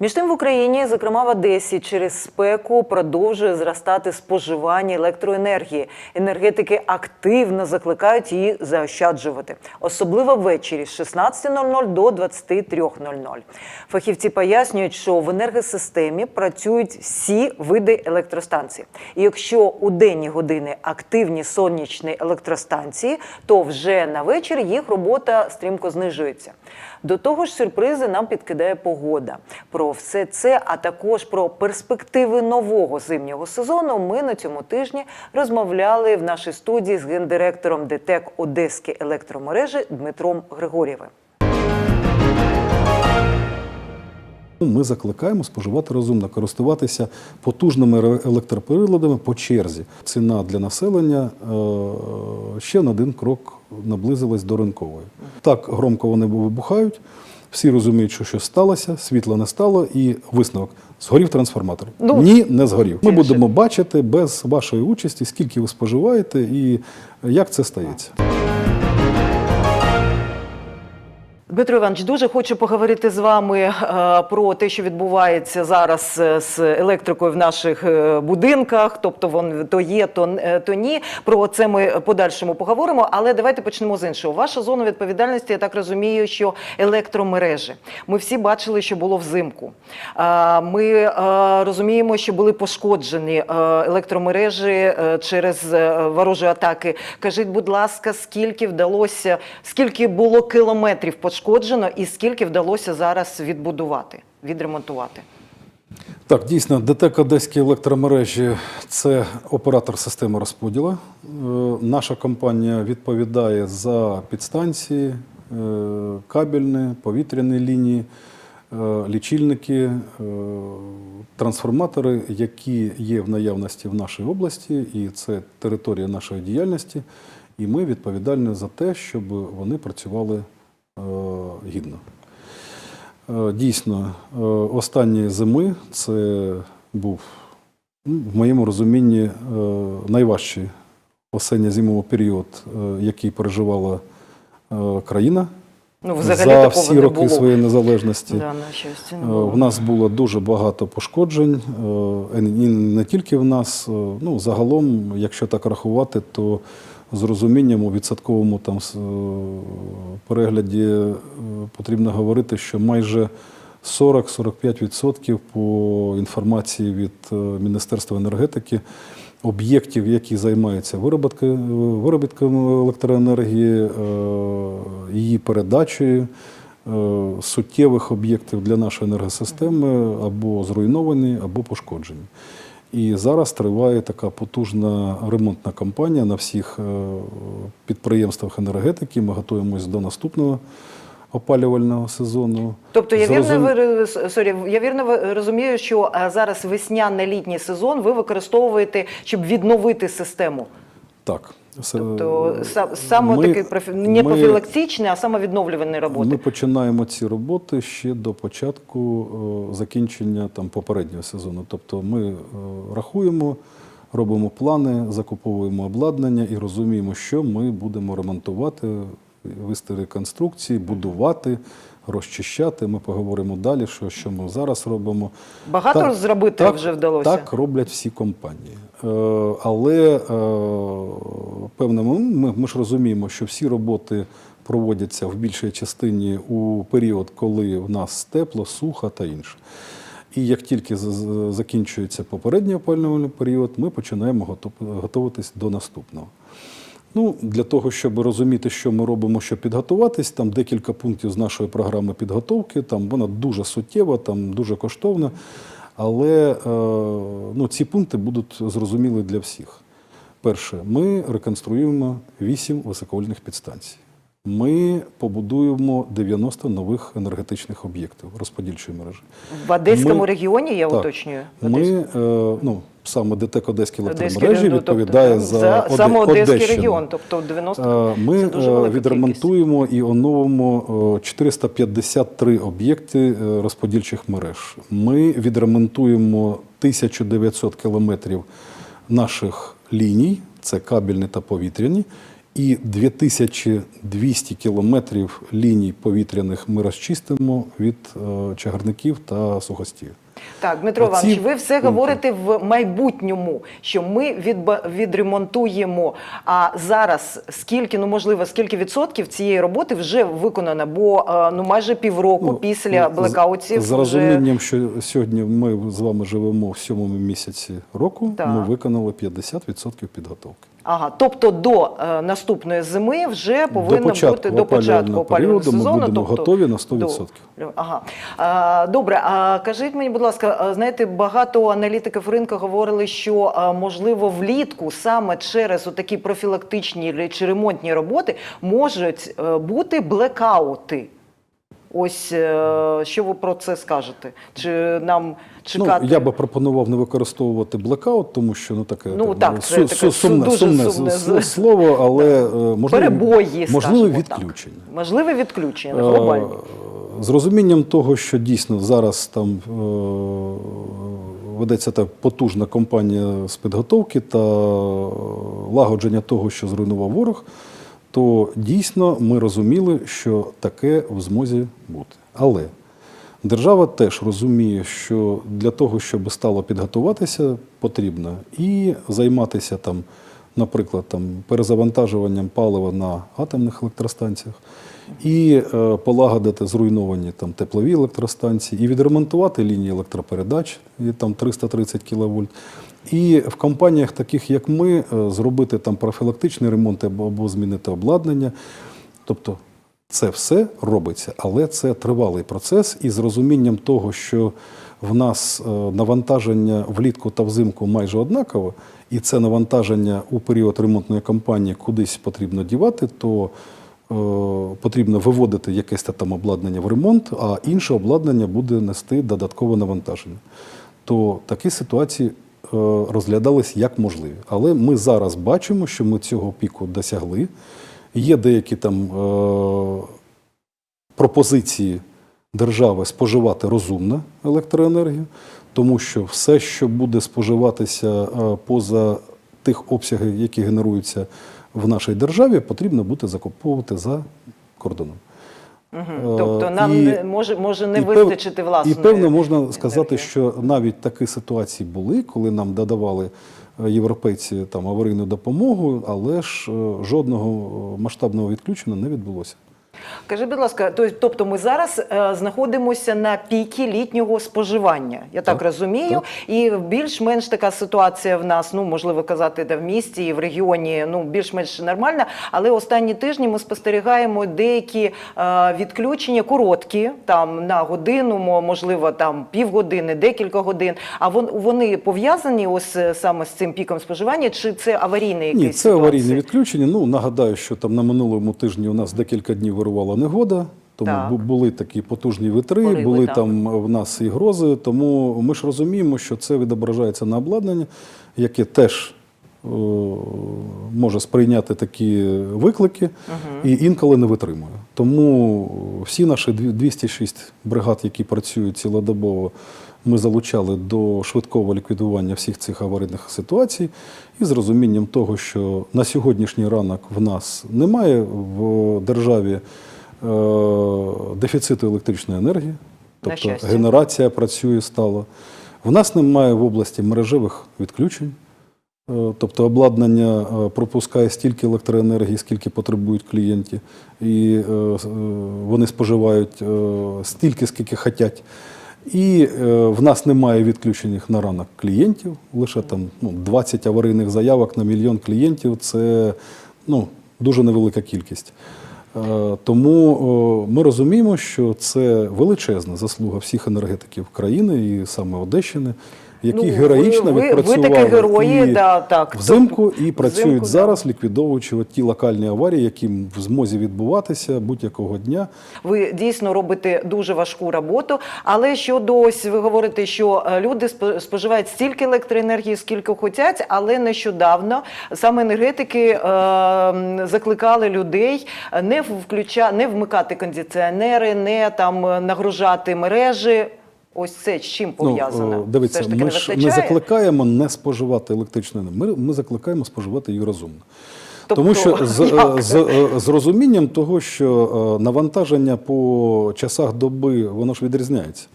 Між тим в Україні, зокрема в Одесі, через спеку продовжує зростати споживання електроенергії. Енергетики активно закликають її заощаджувати, особливо ввечері з 16.00 до 23.00. Фахівці пояснюють, що в енергосистемі працюють всі види електростанцій. І якщо у денні години активні сонячні електростанції, то вже на вечір їх робота стрімко знижується. До того ж, сюрпризи нам підкидає погода. Про все це, а також про перспективи нового зимнього сезону. Ми на цьому тижні розмовляли в нашій студії з гендиректором ДТЕК Одеські електромережі Дмитром Григорєвим. Ми закликаємо споживати розумно, користуватися потужними електроприладами по черзі. Ціна для населення е, ще на один крок наблизилась до ринкової. Так громко вони вибухають. Всі розуміють, що щось сталося, світла не стало, і висновок згорів трансформатор. Ну, Ні, не згорів. Ми будемо бачити без вашої участі, скільки ви споживаєте і як це стається. Дмитро Іванович, дуже хочу поговорити з вами е, про те, що відбувається зараз е, з електрикою в наших е, будинках. Тобто вон то є, то, то ні. Про це ми подальшому поговоримо. Але давайте почнемо з іншого. Ваша зона відповідальності, я так розумію, що електромережі. Ми всі бачили, що було взимку. Ми розуміємо, що були пошкоджені електромережі через ворожі атаки. Кажіть, будь ласка, скільки вдалося, скільки було кілометрів пошкоджено, і скільки вдалося зараз відбудувати, відремонтувати? Так, дійсно, ДТЕК Одеські електромережі це оператор системи розподілу. Е, Наша компанія відповідає за підстанції, е, кабельні, повітряні лінії, е, лічильники, трансформатори, які є в наявності в нашій області, і це територія нашої діяльності. І ми відповідальні за те, щоб вони працювали гідно. Е, Дійсно, е, останні зими це був, ну, в моєму розумінні, е, найважчий осінньо-зимовий період, е, який переживала е, країна Ну, взагалі за всі не роки було. своєї незалежності. Да, не Е, було. В нас було дуже багато пошкоджень, е, і не тільки в нас. е, Ну, загалом, якщо так рахувати, то з розумінням у відсотковому там е, перегляді е, потрібно говорити, що майже 40-45% по інформації від е, Міністерства енергетики об'єктів, які займаються виробітком електроенергії, її передачею, суттєвих об'єктів для нашої енергосистеми або зруйновані, або пошкоджені. І зараз триває така потужна ремонтна кампанія на всіх е, підприємствах енергетики. Ми готуємось до наступного опалювального сезону. Тобто я вірно ви сорі, я вірно розумію, що е, зараз весняно-літній сезон ви використовуєте, щоб відновити систему. Так. Тобто саме ми- такий профі... не профілактичні, а саме відновлювані роботи. Ми починаємо ці роботи ще до початку е, закінчення там попереднього сезону. Тобто ми е, рахуємо, робимо плани, закуповуємо обладнання і розуміємо, що ми будемо ремонтувати, вести реконструкції, будувати, розчищати. Ми поговоримо далі, що, що ми зараз робимо. Багато Так, зробити так, вже вдалося. Так роблять всі компанії. Е, але е, певно, ми, ми, ж розуміємо, що всі роботи проводяться в більшій частині у період, коли в нас тепло, сухо та інше. І як тільки закінчується попередній опалювальний період, ми починаємо готуватись до наступного. Ну, для того, щоб розуміти, що ми робимо, щоб підготуватись, там декілька пунктів з нашої програми підготовки. Там вона дуже суттєва, там дуже коштовна. Але е, ну, ці пункти будуть зрозуміли для всіх. Перше, ми реконструюємо вісім високовольтних підстанцій. Ми побудуємо 90 нових енергетичних об'єктів розподільчої мережі. В Одеському Ми- регіоні я Так. уточнюю. Ми, е, ну, саме ДТЕК Одеські електромережі регіон, відповідає тобто, за, Оде- саме Одеський Одещину. регіон, тобто 90 Е, Ми це дуже е, відремонтуємо і оновимо е, 453 об'єкти е, розподільчих мереж. Ми відремонтуємо 1900 кілометрів наших ліній, це кабельні та повітряні, і 2200 кілометрів ліній повітряних ми розчистимо від е, чагарників та сухостію. Так, Дмитро Оці Іванович, ви все говорите в майбутньому, що ми відба- відремонтуємо. А зараз скільки, ну можливо, скільки відсотків цієї роботи вже виконано? Бо е, ну майже півроку після з- блекаутів З вже... розумінням, що сьогодні ми з вами живемо в сьомому місяці року, Так. ми виконали 50% підготовки. Ага, тобто до е, наступної зими вже повинно початку бути до початку опалювального періоду ми сезону. будемо тобто, готові на 100%. До, ага. А, добре, а кажіть мені, будь ласка, а, знаєте, багато аналітиків ринку говорили, що а, можливо влітку саме через такі профілактичні чи ремонтні роботи можуть е, бути блекаути. Ось е, що ви про це скажете? Чи нам чекати? Ну, я би пропонував не використовувати блекаут, тому що ну таке Ну, так, це таке су- сумне, дуже сумне, сумне слово, але е, можливо, перебої, можливе скажімо так. відключення. Можливе відключення. Е, З розумінням того, що дійсно зараз там ведеться та потужна кампанія з підготовки та лагодження того, що зруйнував ворог, то дійсно ми розуміли, що таке в змозі бути. Але держава теж розуміє, що для того, щоб стало підготуватися, потрібно і займатися там, наприклад, там перезавантажуванням палива на атомних електростанціях, і е, полагодити зруйновані там теплові електростанції, і відремонтувати лінії електропередач, і там 330 кВт. І в компаніях, таких як ми, е, зробити там профілактичний ремонт або, змінити обладнання. Тобто це все робиться, але це тривалий процес, і з розумінням того, що в нас е, навантаження влітку та взимку майже однакове, і це навантаження у період ремонтної кампанії кудись потрібно дівати, то е, потрібно виводити якесь там обладнання в ремонт, а інше обладнання буде нести додаткове навантаження. То такі ситуації розглядались як можливі. Але ми зараз бачимо, що ми цього піку досягли. Є деякі там е, пропозиції держави споживати розумно електроенергію, тому що все, що буде споживатися е, поза тих обсягів, які генеруються в нашій державі, потрібно буде закуповувати за кордоном. Мгм. Тобто нам і- може, може не і вистачити власної І певно можна сказати, енергії. що навіть такі ситуації були, коли нам додавали е, європейці там аварійну допомогу, але ж е, жодного е, масштабного відключення не відбулося. Кажи, будь ласка, то- тобто ми зараз е, знаходимося на пікі літнього споживання, я так, Так, розумію, так. і більш-менш така ситуація в нас, ну можливо казати, де в місті і в регіоні, ну більш-менш нормальна. Але останні тижні ми спостерігаємо деякі е, відключення короткі, там на годину, можливо, там півгодини, декілька годин. А вон вони пов'язані ось е, саме з цим піком споживання, чи це аварійне якесь Ні, це аварійне відключення. Ну нагадаю, що там на минулому тижні у нас декілька днів вирувала негода. Тому Так. були такі потужні вітри, Пориви, були так. там в нас і грози. Тому ми ж розуміємо, що це відображається на обладнання, яке теж е, може сприйняти такі виклики і інколи не витримує. Тому всі наші дві- 206 бригад, які працюють цілодобово, ми залучали до швидкого ліквідування всіх цих аварійних ситуацій і з розумінням того, що на сьогоднішній ранок в нас немає в державі е, дефіциту електричної енергії, тобто генерація працює стало. В нас немає в області мережевих відключень. Е, Тобто обладнання е, пропускає стільки електроенергії, скільки потребують клієнти, і е, вони споживають стільки, скільки хочуть. І в нас немає відключених на ранок клієнтів, лише там ну, 20 аварійних заявок на мільйон клієнтів це ну, дуже невелика кількість. Тому ми розуміємо, що це величезна заслуга всіх енергетиків країни і саме Одещини, які Ну, героїчно ви- ви- ви такі герої, і да, так. взимку і Взимку, працюють да. зараз, ліквідовуючи от ті локальні аварії, які в змозі відбуватися будь-якого дня. Ви дійсно робите дуже важку роботу. Але щодо ось ви говорите, що е, люди спо- споживають стільки електроенергії, скільки хочуть, але нещодавно саме енергетики е, закликали людей не включа, не вмикати кондиціонери, не там е, нагружати мережі. Ось це з чим пов'язано? Ну, е, дивіться, Все ж таки ми ж не закликаємо не споживати електричну енергію. Ми, ми закликаємо споживати її розумно. Тому що з, з, е, з розумінням того, що е, навантаження по часах доби воно ж відрізняється.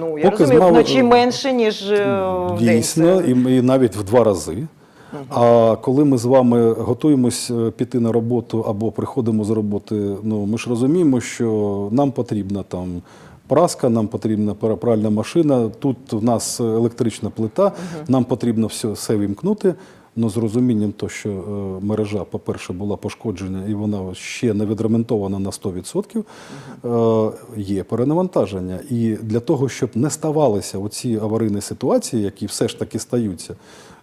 Ну, я поки розумію, змали- вночі менше, ніж в день. Дійсно, і, і навіть в два рази. А коли ми з вами готуємось піти на роботу або приходимо з роботи, ну ми ж розуміємо, що нам потрібна там праска, нам потрібна пральна машина. Тут в нас електрична плита, нам потрібно все, все вімкнути. Ну, з розумінням, то, що е, мережа, по-перше, була пошкоджена і вона ще не відремонтована на 100%, е, є перенавантаження. І для того, щоб не ставалися оці аварійні ситуації, які все ж таки стаються,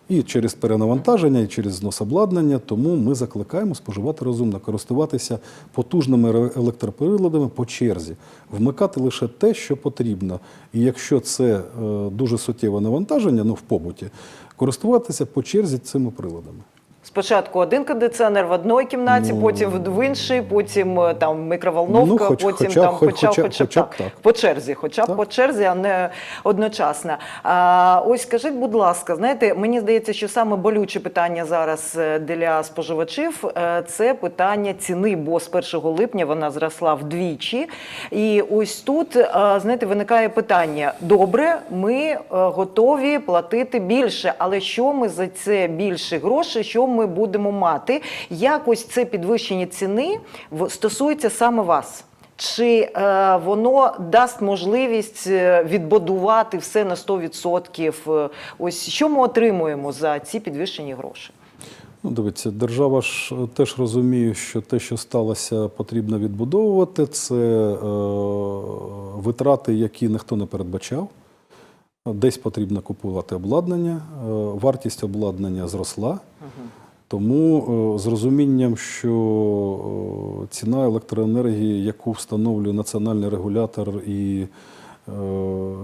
і через перенавантаження, і через знос обладнання, тому ми закликаємо споживати розумно, користуватися потужними електроприладами по черзі, вмикати лише те, що потрібно. І якщо це е, дуже суттєве навантаження, ну в побуті, користуватися по черзі цими приладами. Спочатку один кондиціонер в одній кімнаті, Ну, потім в іншій, потім е, там мікроволновка, Ну, хоч- потім хоча там хоч- хоча, хоча- хоча, хоча б так. по черзі, хоча б Так. по черзі, а не одночасно. А, ось скажіть, будь ласка, знаєте, мені здається, що саме болюче питання зараз е, для споживачів е, це питання ціни, бо з 1 липня вона зросла вдвічі. І ось тут знаєте, виникає питання: добре, ми готові платити більше, але що ми за це більше грошей, що ми будемо мати? Як ось це підвищення ціни стосується саме вас? Чи е, воно дасть можливість е, відбудувати все на 100%? Е, Ось що ми отримуємо за ці підвищені гроші? Ну, дивіться, держава ж е, теж розуміє, що те, що сталося, потрібно відбудовувати. Це е, витрати, які ніхто не передбачав. Десь потрібно купувати обладнання. Е, вартість обладнання зросла. Тому е, з розумінням, що е, ціна електроенергії, яку встановлює національний регулятор і е,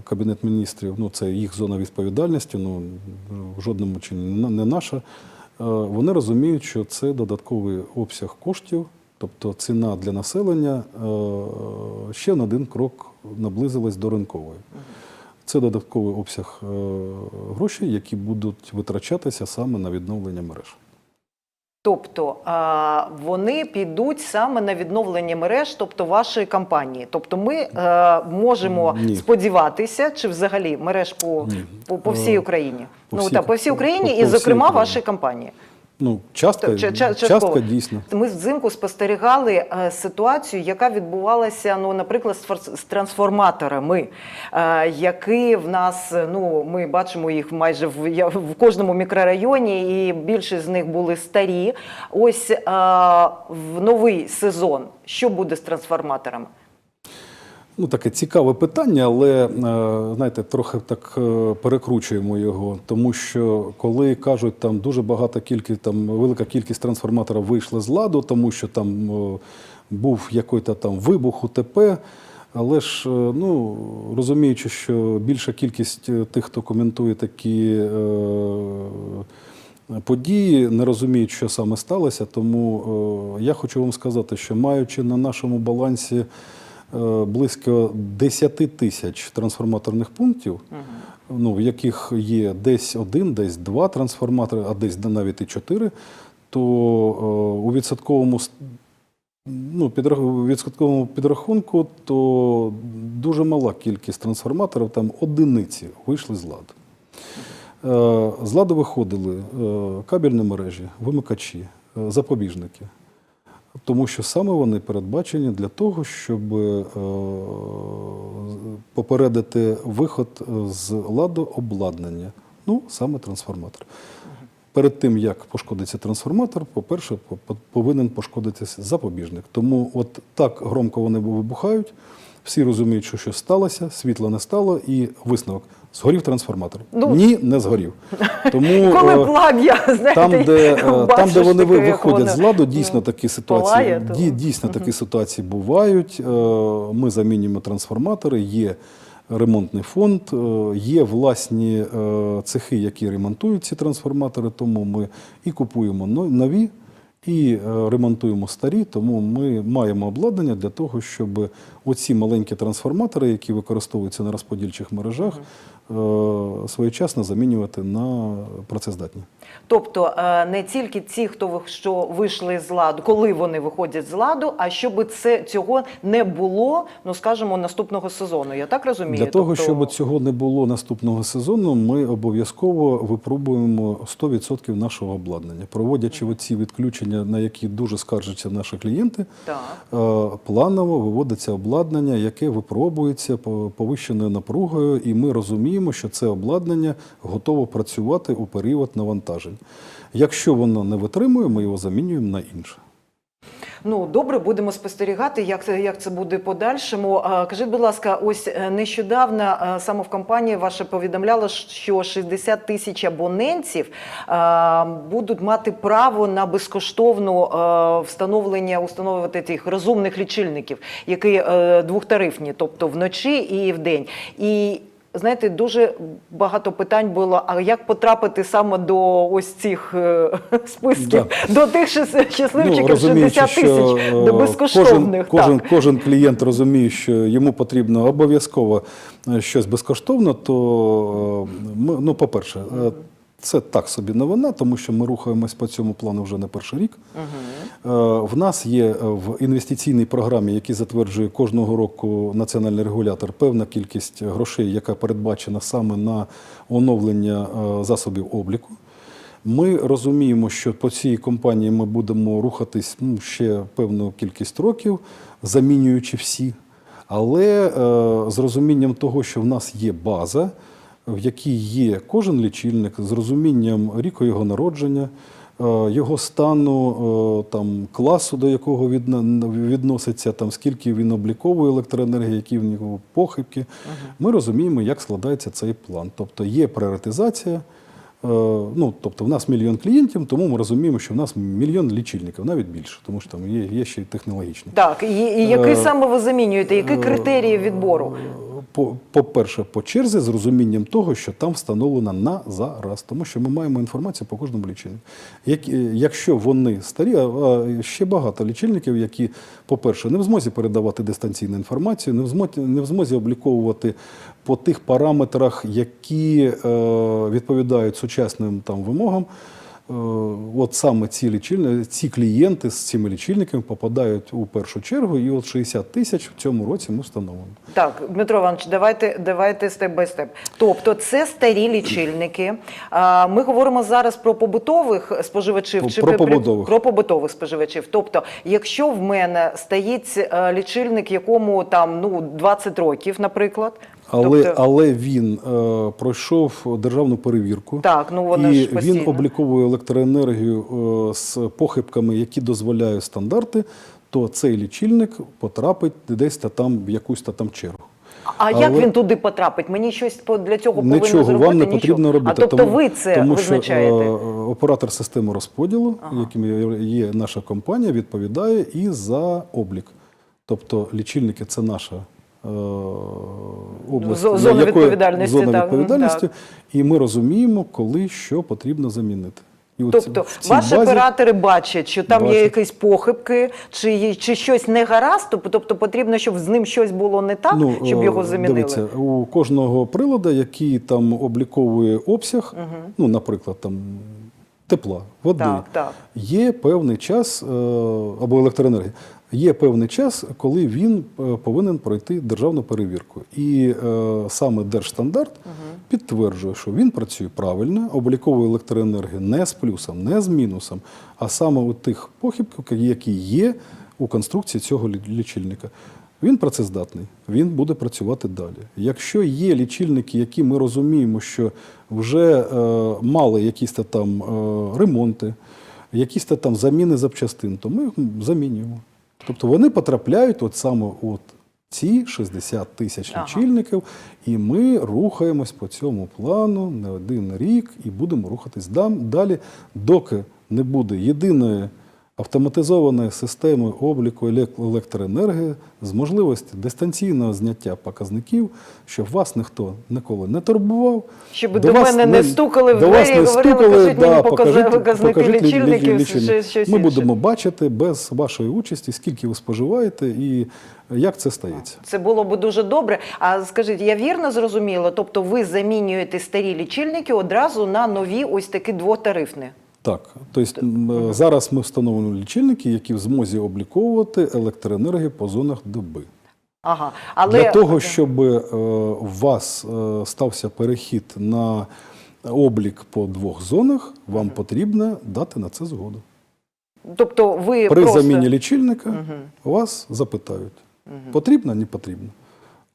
Кабінет міністрів, ну це їх зона відповідальності, ну в жодному чині не- наша. Вони розуміють, що це додатковий обсяг коштів, тобто ціна для населення ще на один крок наблизилась до ринкової. Це додатковий обсяг грошей, які будуть витрачатися саме на відновлення мереж. Тобто вони підуть саме на відновлення мереж, тобто вашої компанії. Тобто ми е, можемо Ні. сподіватися, чи взагалі мереж по, по, по всій Е, Україні. по ну всій- так, по всій Україні, по- і по всій зокрема вашої компанії. Ну, частка, Ча- ча- частка дійсно. Ми взимку спостерігали е, ситуацію, яка відбувалася, ну, наприклад, з, фор- трансформаторами, е, які в нас, ну, ми бачимо їх майже в, в кожному мікрорайоні, і більшість з них були старі. Ось е, в новий сезон, що буде з трансформаторами? Ну, таке цікаве питання, але е, знаєте, трохи так е, перекручуємо його, тому що коли кажуть, там дуже багата кількість, там велика кількість трансформаторів вийшли з ладу, тому що там е, був якийсь там вибух УТП. Але ж, ну розуміючи, що більша кількість тих, хто коментує такі е, події, не розуміють, що саме сталося. Тому е, я хочу вам сказати, що маючи на нашому балансі близько 10 тисяч трансформаторних пунктів, ну, в яких є десь один, десь два трансформатори, а десь навіть і чотири, то е, у відсотковому ну, відсотковому підрахунку, то дуже мала кількість трансформаторів, там одиниці вийшли з ладу. Е, З ладу виходили е, кабельні мережі, вимикачі, е, запобіжники. Тому що саме вони передбачені для того, щоб е, попередити виход з ладу обладнання, ну саме трансформатор. Перед тим, як пошкодиться трансформатор, по-перше, по- по- повинен пошкодитися запобіжник. Тому от так громко вони вибухають, всі розуміють, що щось сталося, світла не стало, і висновок згорів трансформатор. Ну, Ні, не згорів. Тому Коли е, плам'я, знаєте, там, де, е, там, де вони виходять воно, з ладу, дійсно ну, такі ситуації, палає, то- ді- дійсно такі ситуації бувають. Е, Ми замінюємо трансформатори, є ремонтний фонд, є власні цехи, які ремонтують ці трансформатори, тому ми і купуємо нові. І е, ремонтуємо старі, тому ми маємо обладнання для того, щоб оці маленькі трансформатори, які використовуються на розподільчих мережах, е, своєчасно замінювати на працездатні. Тобто е, не тільки ті, хто що вийшли з ладу, коли вони виходять з ладу, а щоб це цього не було, ну скажімо, наступного сезону. Я так розумію. Для того, Тобто- щоб цього не було наступного сезону, ми обов'язково випробуємо 100% нашого обладнання, проводячи оці відключення, на які дуже скаржаться наші клієнти. так. Е, Планово виводиться обладнання, яке випробується по- повищеною напругою, і ми розуміємо, що це обладнання готово працювати у період навантажень. Якщо воно не витримує, ми його замінюємо на інше. Ну добре, будемо спостерігати, як це як це буде подальшому. Кажіть, будь ласка, ось е, нещодавно е, саме в компанії ваша повідомляла, що 60 тисяч абонентів будуть мати право на безкоштовну е, встановлення установлювати тих розумних лічильників, які двохтарифні, тобто вночі і вдень. І Знаєте, дуже багато питань було. А як потрапити саме до ось цих списків, списків, до тих щасливчиків щасливчиків 60 тисяч, е, до безкоштовних? Кожен, кожен, так. кожен клієнт розуміє, що йому потрібно обов'язково е, щось безкоштовно, то е, ми, ну, по-перше, е, це так собі новина, тому що ми рухаємось по цьому плану вже не перший рік. Е, В нас є е, в інвестиційній програмі, які затверджує кожного року національний регулятор, певна кількість грошей, яка передбачена саме на оновлення е, засобів обліку. Ми розуміємо, що по цій компанії ми будемо рухатись ну, ще певну кількість років, замінюючи всі. Але е, з розумінням того, що в нас є база, в якій є кожен лічильник, з розумінням ріку його народження, е, його стану, е, там, класу, до якого відноситься, там, скільки він обліковує електроенергії, які в нього похибки, ми розуміємо, як складається цей план. Тобто є пріоритизація. Е, Ну, тобто в нас мільйон клієнтів, тому ми розуміємо, що в нас мільйон лічильників, навіть більше, тому що там є, є ще й технологічні. Так, і, і який саме ви замінюєте? Які критерії відбору? По- По-перше, по черзі з розумінням того, що там встановлено на зараз, тому що ми маємо інформацію по кожному лічильнику. Як, е, якщо вони старі, а ще багато лічильників, які, по-перше, не в змозі передавати дистанційну інформацію, не в змозі, не в змозі обліковувати по тих параметрах, які е, відповідають сучасним там вимогам. Е, От саме ці лічильники, ці клієнти з цими лічильниками попадають у першу чергу, і от 60 тисяч в цьому році ми встановимо. Так, Дмитро Іванович, давайте, давайте степ бай степ. Тобто, це старі лічильники. Ми говоримо зараз про побутових споживачів Про- про побутових. про побутових споживачів. Тобто, якщо в мене стоїть е, лічильник, якому там ну 20 років, наприклад, Але, тобто, але він е, пройшов державну перевірку. так, ну вони і ж постійно. він обліковує електроенергію е, з похибками, які дозволяють стандарти, то цей лічильник потрапить десь та там в якусь та там чергу. А як він туди потрапить? Мені щось для цього повинно Нічого зробити? вам не Нічого. потрібно робити. А тобто тому, ви це тому визначаєте? Що, е, оператор системи розподілу, яким є- є наша компанія, відповідає і за облік. Тобто лічильники це наша е, область, зона якої- відповідальності, зона так, відповідальності, так. і ми розуміємо, коли що потрібно замінити. І Тобто ваші базі- оператори бачать, що там є якісь похибки, чи, чи щось не гаразд, тобто, потрібно, щоб з ним щось було не так, щоб е, його замінили. Дивіться, у кожного приладу, який там обліковує обсяг, ну, наприклад, там тепла, води, Так, так. є певний час, е, або електроенергії, є певний час, коли він е, повинен пройти державну перевірку. І е, саме Держстандарт підтверджує, що він працює правильно, обліковує електроенергію не з плюсом, не з мінусом, а саме у тих похибках, які є у конструкції цього лічильника. Він працездатний, він буде працювати далі. Якщо є лічильники, які ми розуміємо, що вже е, мали якісь там е, ремонти, якісь там заміни запчастин, то ми їх замінюємо. Тобто вони потрапляють от саме от ці 60 тисяч Ага. лічильників, і ми рухаємось по цьому плану не один рік і будемо рухатись далі, доки не буде єдиної автоматизованої системи обліку елек- електроенергії з можливістю дистанційного зняття показників, щоб вас ніхто ніколи не турбував. Щоб до мене не стукали в до двері і говорили, «Покажіть мені покажіть- показники лічильників, лічильник». щось- Ми будемо бачити без вашої участі, скільки ви споживаєте і як це стається. Це було б дуже добре. А скажіть, я вірно зрозуміла? Тобто ви замінюєте старі лічильники одразу на нові, ось такі двотарифні? Так, тобто е, зараз ми встановлюємо лічильники, які в змозі обліковувати електроенергію по зонах доби. Ага. Але Для того, щоб е, у вас е, стався перехід на облік по двох зонах, вам потрібно дати на це згоду. тобто ви При просто... заміні лічильника вас запитають, потрібно, не потрібно.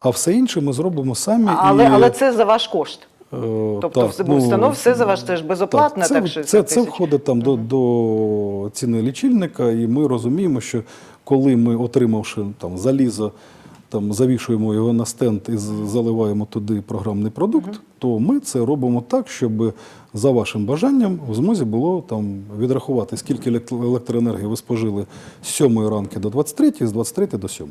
А все інше ми зробимо самі. Але, і, але це за ваш кошт. Е, Тобто так, в установ все за ваш теж безоплатно, це, так, що це, це входить там до, до ціни лічильника, і ми розуміємо, що коли ми, отримавши там залізо, там завішуємо його на стенд і заливаємо туди програмний продукт, то ми це робимо так, щоб за вашим бажанням в змозі було там відрахувати, скільки електроенергії ви спожили з 7 ранку до 23, з 23 до 7.